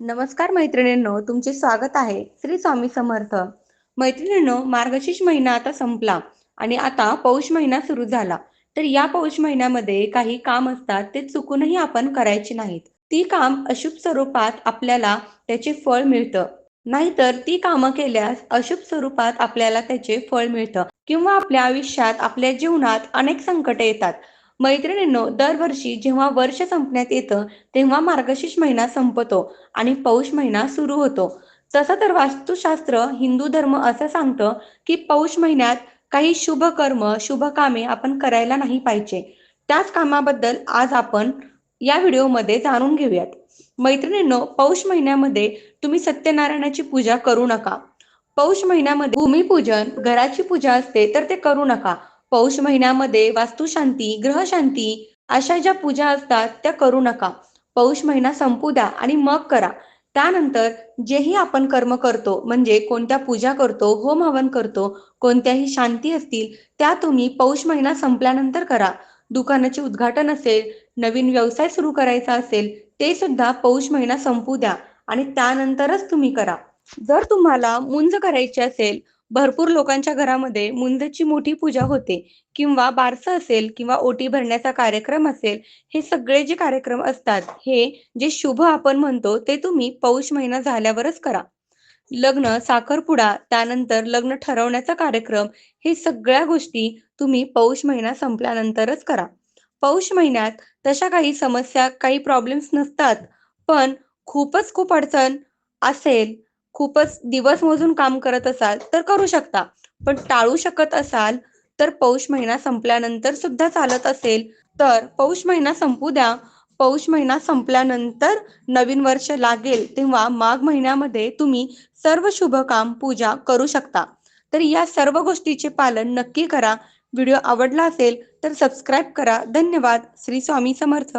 नमस्कार मैत्रिणींनो तुमचे स्वागत आहे श्री स्वामी समर्थ. मैत्रिणींनो मार्गशीर्ष महिना आता संपला आणि आता पौष महिना सुरू झाला. तर या पौष महिन्यामध्ये काही काम असतात ते चुकूनही आपण करायचे नाहीत. ती काम अशुभ स्वरूपात आपल्याला त्याचे फळ मिळतं. नाहीतर ती कामं केल्यास अशुभ स्वरूपात आपल्याला त्याचे फळ मिळतं किंवा आपल्या आयुष्यात आपल्या जीवनात अनेक संकटे येतात. मैत्रिणींनो दरवर्षी जेव्हा वर्ष संपण्यात येतं तेव्हा मार्गशीर्ष महिना संपतो आणि पौष महिना सुरू होतो. तसं तर वास्तुशास्त्र हिंदू धर्म असं सांगतं की पौष महिन्यात काही शुभ कर्म शुभ कामे आपण करायला नाही पाहिजे. त्याच कामाबद्दल आज आपण या व्हिडिओमध्ये जाणून घेऊयात. मैत्रिणींनो पौष महिन्यामध्ये तुम्ही सत्यनारायणाची पूजा करू नका. पौष महिन्यामध्ये भूमिपूजन घराची पूजा असते तर ते करू नका. पौष महिन्यामध्ये वास्तुशांती ग्रहशांती अशा ज्या पूजा असतात त्या करू नका. पौष महिना संपू द्या आणि मग करा. त्यानंतर जेही आपण कर्म करतो म्हणजे कोणत्या पूजा करतो होम हवन करतो कोणत्याही शांती असतील त्या तुम्ही पौष महिना संपल्यानंतर करा. दुकानाचे उद्घाटन असेल नवीन व्यवसाय सुरू करायचा असेल ते सुद्धा पौष महिना संपू द्या आणि त्यानंतरच तुम्ही करा. जर तुम्हाला मुंज करायची असेल भरपूर लोकांच्या घरामध्ये मुंजची मोठी पूजा होते. किंवा बारसं असेल किंवा ओटी भरण्याचा कार्यक्रम असेल हे सगळे जे कार्यक्रम असतात हे जे शुभ आपण म्हणतो ते तुम्ही पौष महिना झाल्यावरच करा. लग्न साखरपुडा त्यानंतर लग्न ठरवण्याचा कार्यक्रम हे सगळ्या गोष्टी तुम्ही पौष महिना संपल्यानंतरच करा. पौष महिन्यात तशा काही समस्या काही प्रॉब्लेम्स नसतात पण खूपच खूप अडचण असेल खूपच दिवस मोजून काम करत असाल तर करू शकता. पण टाळू शकत असाल तर पौष महिना संपल्यानंतर सुद्धा चालत असेल तर पौष महिना संपू द्या. पौष महिना संपल्यानंतर नवीन वर्ष लागेल तेव्हा माघ महिन्यामध्ये तुम्ही सर्व शुभ काम पूजा करू शकता. तर या सर्व गोष्टीचे पालन नक्की करा. व्हिडिओ आवडला असेल तर सबस्क्राईब करा. धन्यवाद. श्री स्वामी समर्थ.